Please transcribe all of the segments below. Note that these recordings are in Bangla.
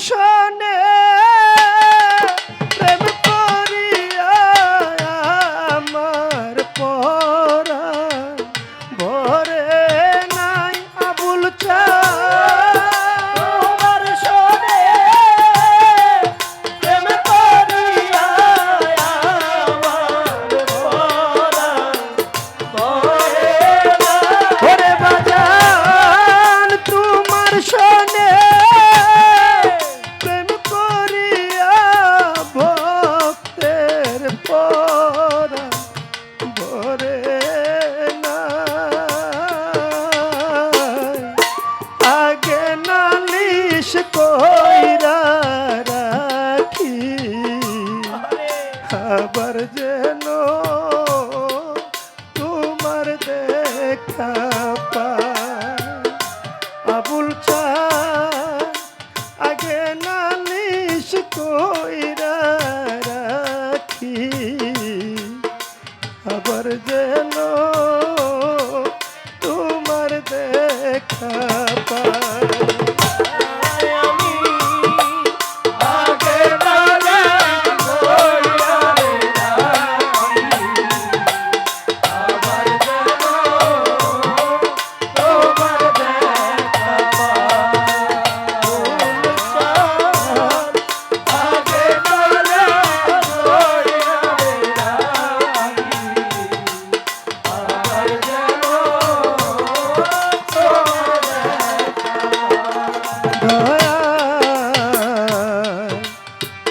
দর্শনে আবার যেন তোমার দেখা পা আবুল চা আগে না নিশ কইর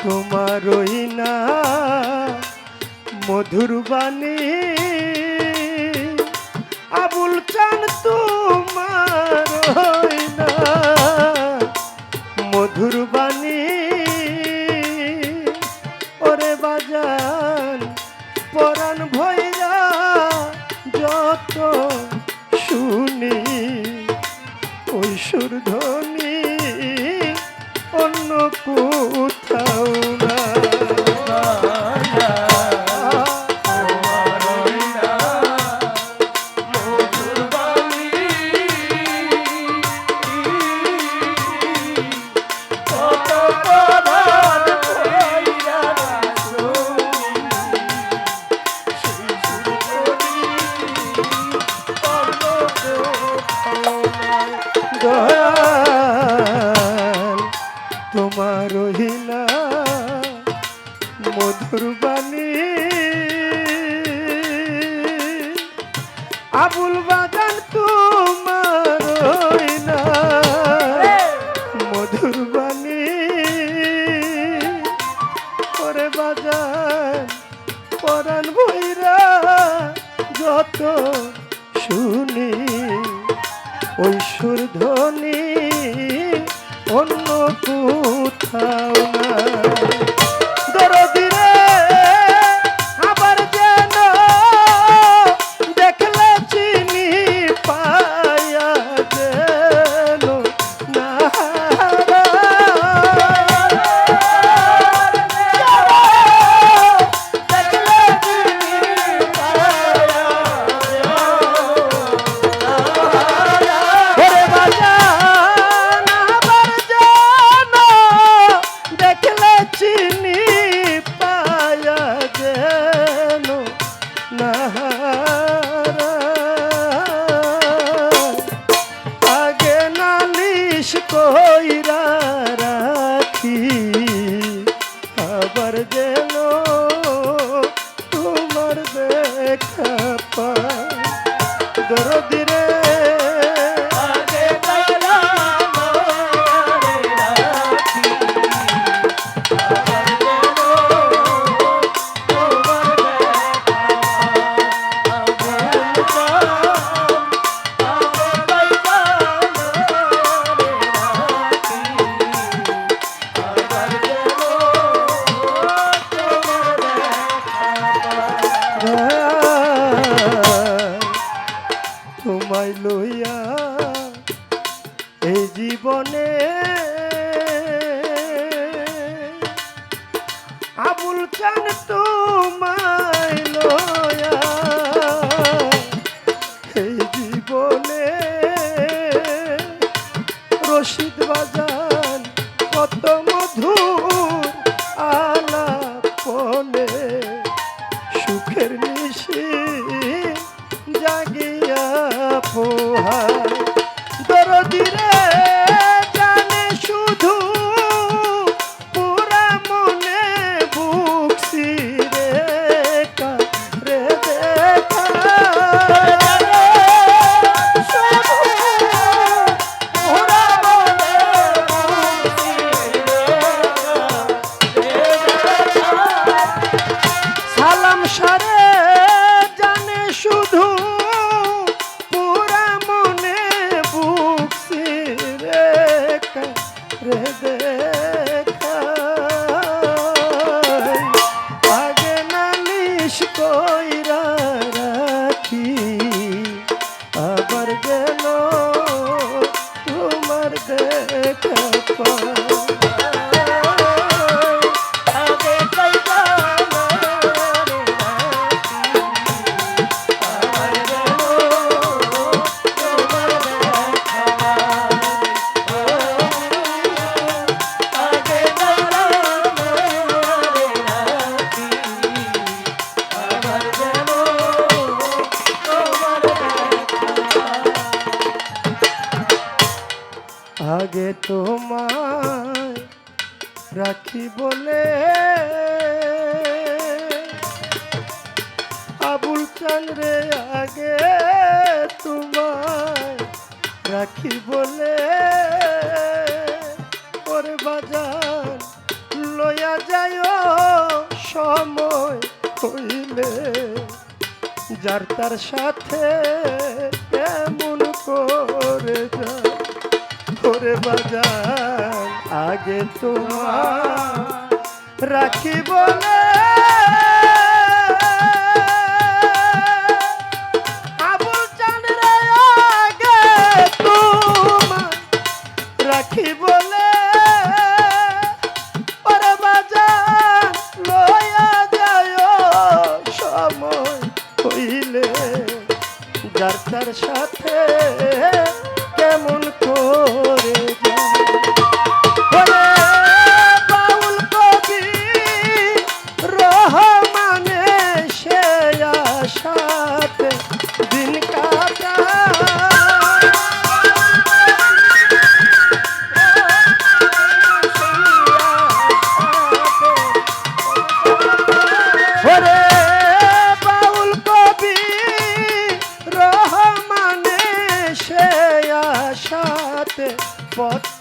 তোমার না মধুর বাণী। আবুল চান তোমার না মধুর বাণী। মধুর বাণী। আবুল বাগান তোমার না। মধুর বাণী। পরে বাজান পরান বইরা যত শুনি ওই ধ্বনি অন্য কোথাও না हर কইরা রাখি। আগে তোমায় রাখি বলে আবুল চান রে আগে তোমায় রাখি বলে। ওরে বাজার, লয়া যায় সময় হইলে, যার তার সাথে কেমন করে যায়। করে বাজার আগে তোমার রাখি বলে সাথে কেমন রে Sports.